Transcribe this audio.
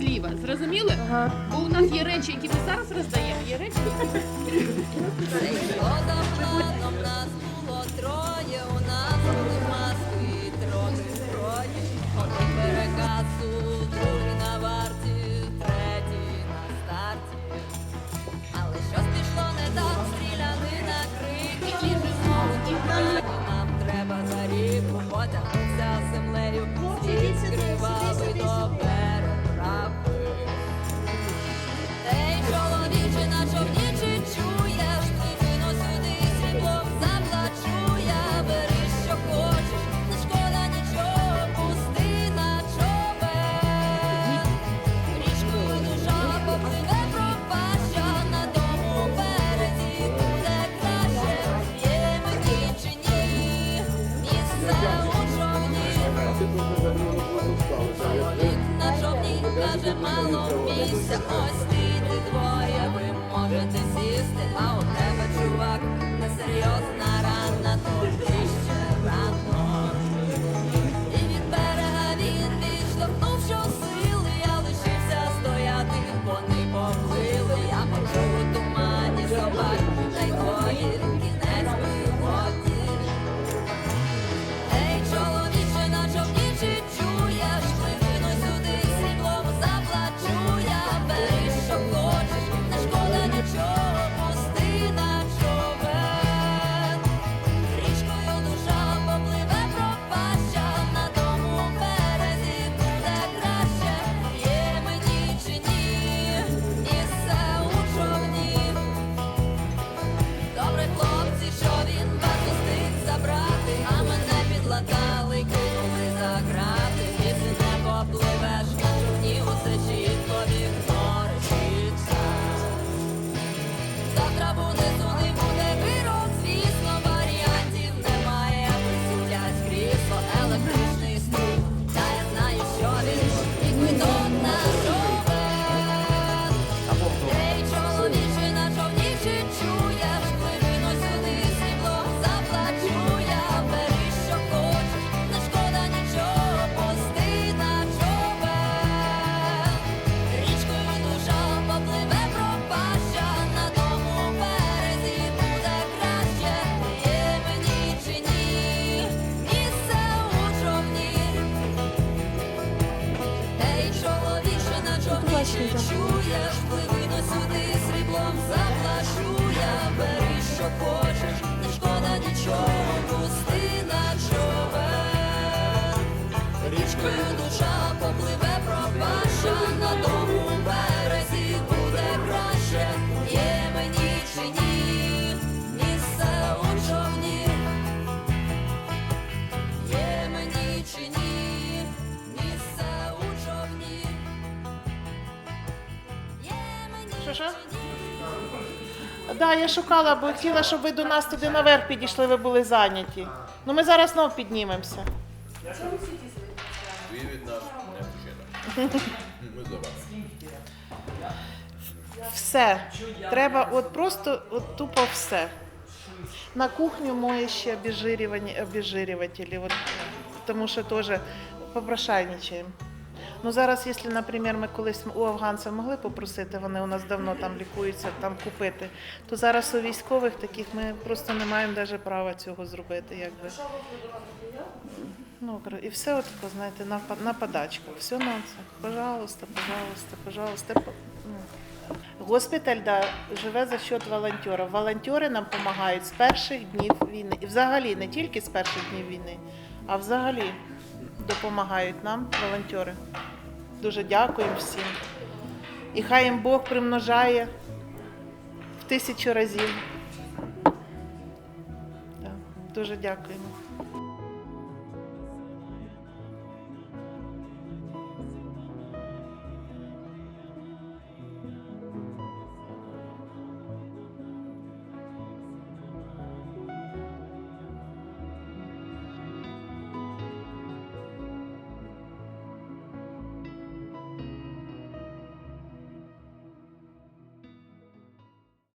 красиве. Зрозуміли? Ага. Бо у нас є речі, які ми зараз роздаємо, є речі. які ми зараз було каже, мало місця, ось ти двоє, ви можете сісти, а у тебе, чувак, на Що, що? Да, я шукала, бо хотіла, щоб ви до нас туди наверх підійшли, ви були зайняті. Ну ми зараз знов піднімемося. Ви від нас не. Ми за вас. Все. Треба от просто от тупо все. На кухню моє ще обезжирювателі, от, тому що теж попрошайничаємо. Ну зараз, якщо, наприклад, ми колись у афганців могли попросити, вони у нас давно там лікуються, там купити, то зараз у військових таких ми просто не маємо навіть права цього зробити. Якби. Ну, і все от знаєте, на, по- на подачках. Все на це. Пожалуйста, пожалуйста, пожалуйста. Ну. Госпіталь да, живе за счет волонтерів. Волонтери нам допомагають з перших днів війни. І взагалі не тільки з перших днів війни, а взагалі допомагають нам волонтери. Дуже дякуємо всім. І хай їм Бог примножає в тисячу разів. Так, Дуже дякуємо.